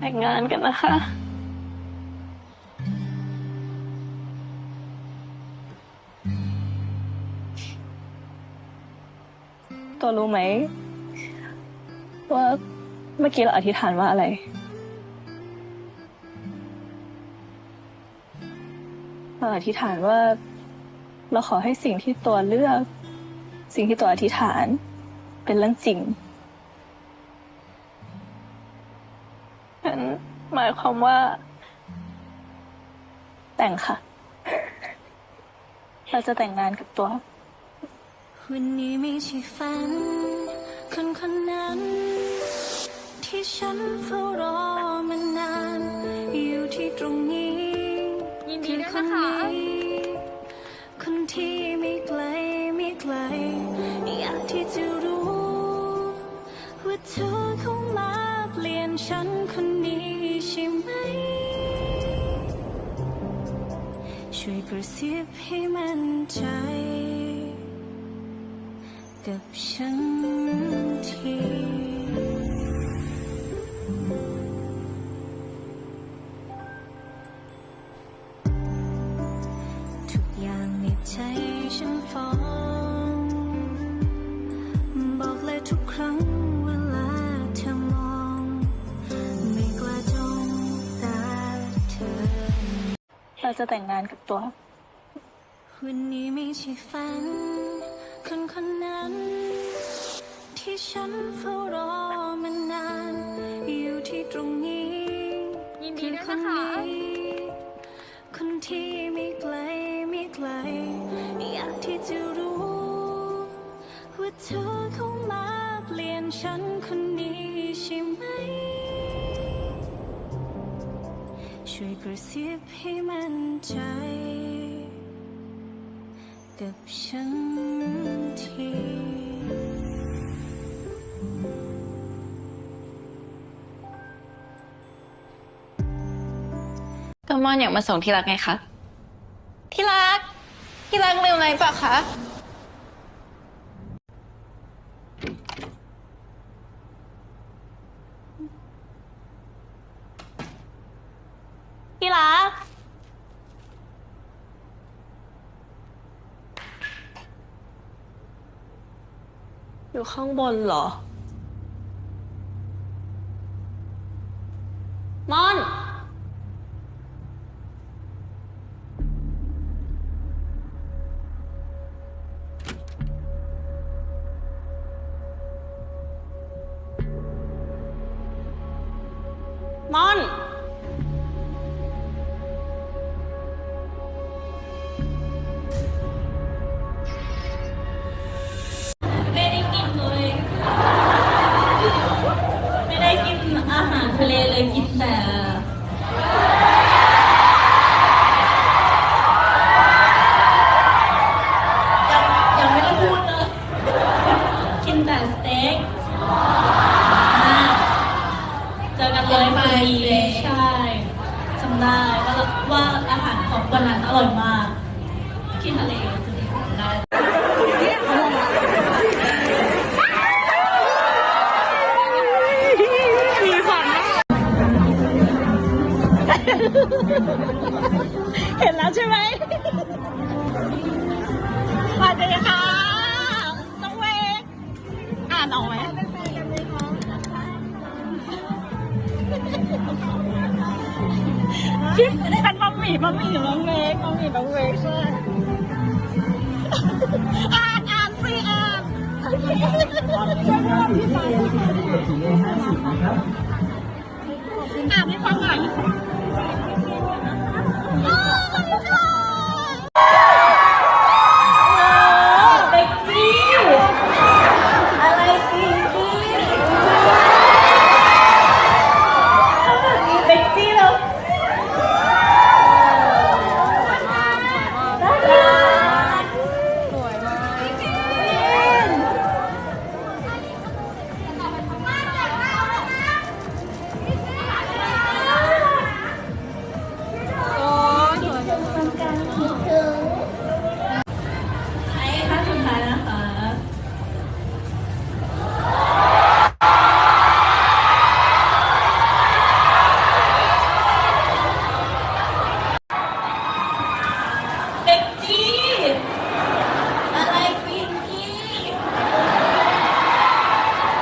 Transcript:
แต่งงานกันนะคะ ตัวรู้ไหมว่าเมื่อกี้เราอธิษฐานว่าอะไร เราอธิษฐานว่า เราขอให้สิ่งที่ตัวเลือก สิ่งที่ตัวอธิษฐาน เป็นเรื่องจริง นหมายความว่า แต่งค่ะ เราจะแต่งงานกับตัววันนี้ไม่ใช่ฝันคนคนนั้น ที่ฉันเฝ้ารอมานาน อยู่ที่ตรงนี้ยินดีด้วยอนะคะคนนี้คนที่ไม่ไกลไม่ไกล อยากที่จะรู้ ว่าเธอเข้ามาเปลี่ยนฉันคนนี้ ใช่ไหม ช่วยกระซิบให้มั่นใจ กับฉันที เราจะแต่งงานกับตัววันนี้ไม่ใช่ฝันคนคนนั้น ที่ฉันเฝ้ารอมานาน อยู่ที่ตรงนี้ยินดีด้วยอคนนะคะนี้คนที่ไม่ไกลไม่ไกล อยากที่จะรู้ว่าเธอเข้ามาเปลี่ยนฉันคนนี้ใช่ไหม ช่วยกระซิบให้มั่นใจ กับฉันทีก็มอนอยากมาส่งที่รักไงคะ ที่รัก ที่รักลืมอะไรเปล่าคะ ที่รัก อยู่ข้างบนเหรอ ว่าอาหารของวันนั้นอร่อยมากกินทะเลสุดที่ผมได้เห็นแล้วใช่ไหม พี่ฉันมัมมี่มัมมี่บะเวกมัมมี่บะเวกใช่ อ่านอ่านสิอ่าน